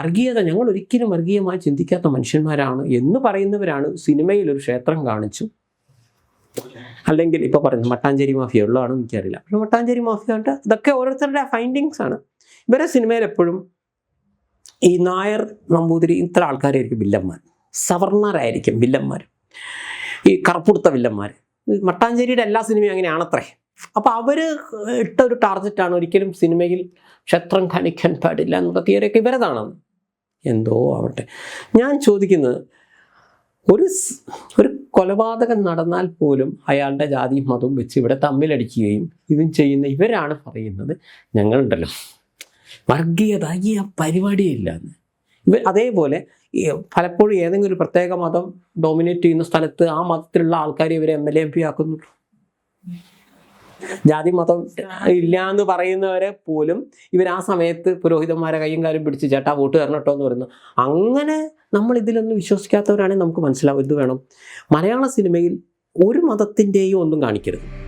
വർഗീയത ഞങ്ങൾ ഒരിക്കലും വർഗീയമായി ചിന്തിക്കാത്ത മനുഷ്യന്മാരാണ് എന്ന് പറയുന്നവരാണ് സിനിമയിൽ ഒരു ക്ഷേത്രം കാണിച്ചു. അല്ലെങ്കിൽ ഇപ്പോൾ പറയുന്നത് മട്ടാഞ്ചേരി മാഫിയ ഉള്ളതാണോ എനിക്കറിയില്ല. പക്ഷെ മട്ടാഞ്ചേരി മാഫിയ ഉണ്ട്. ഇതൊക്കെ ഓരോരുത്തരുടെ ഫൈൻഡിങ്സ് ആണ്. ഇവരെ സിനിമയിൽ എപ്പോഴും ഈ നായർ നമ്പൂതിരി ഇത്ര ആൾക്കാരായിരിക്കും വില്ലന്മാർ സവർണരായിരിക്കും വില്ലന്മാർ ഈ കറുപ്പുടുത്ത വില്ലന്മാർ മട്ടാഞ്ചേരിയുടെ എല്ലാ സിനിമയും അങ്ങനെയാണത്രേ. അപ്പോൾ അവർ ഇട്ട ഒരു ടാർഗറ്റാണ് ഒരിക്കലും സിനിമയിൽ ക്ഷേത്രം കാണിക്കാൻ പാടില്ല എന്നുള്ള തിയറിയൊക്കെ ഇവരതാണ് എന്തോ ആവട്ടെ. ഞാൻ ചോദിക്കുന്നത് ഒരു ഒരു കൊലപാതകം നടന്നാൽ പോലും അയാളുടെ ജാതിയും മതവും വെച്ച് ഇവിടെ തമ്മിലടിക്കുകയും ഇതും ചെയ്യുന്ന ഇവരാണ് പറയുന്നത് ഞങ്ങളുണ്ടല്ലോ. വർഗീയത ഈ ആ പരിപാടിയില്ല ഇവർ അതേപോലെ പലപ്പോഴും ഏതെങ്കിലും ഒരു പ്രത്യേക മതം ഡോമിനേറ്റ് ചെയ്യുന്ന സ്ഥലത്ത് ആ മതത്തിലുള്ള ആൾക്കാരെ ഇവരെ എം എൽ എം പി ആക്കുന്നുള്ളൂ ജാതി മതം ഇല്ല എന്ന് പറയുന്നവരെ പോലും ഇവർ ആ സമയത്ത് പുരോഹിതന്മാരെ കയ്യും കാലും പിടിച്ച് ചേട്ടാ വോട്ട് തരണം കേട്ടോ എന്ന് പറയുന്നു. അങ്ങനെ നമ്മൾ ഇതിലൊന്നും വിശ്വസിക്കാത്തവരാണെങ്കിൽ നമുക്ക് മനസ്സിലാവും. ഇത് വേണം. മലയാള സിനിമയിൽ ഒരു മതത്തിന്റെയും ഒന്നും കാണിക്കരുത്.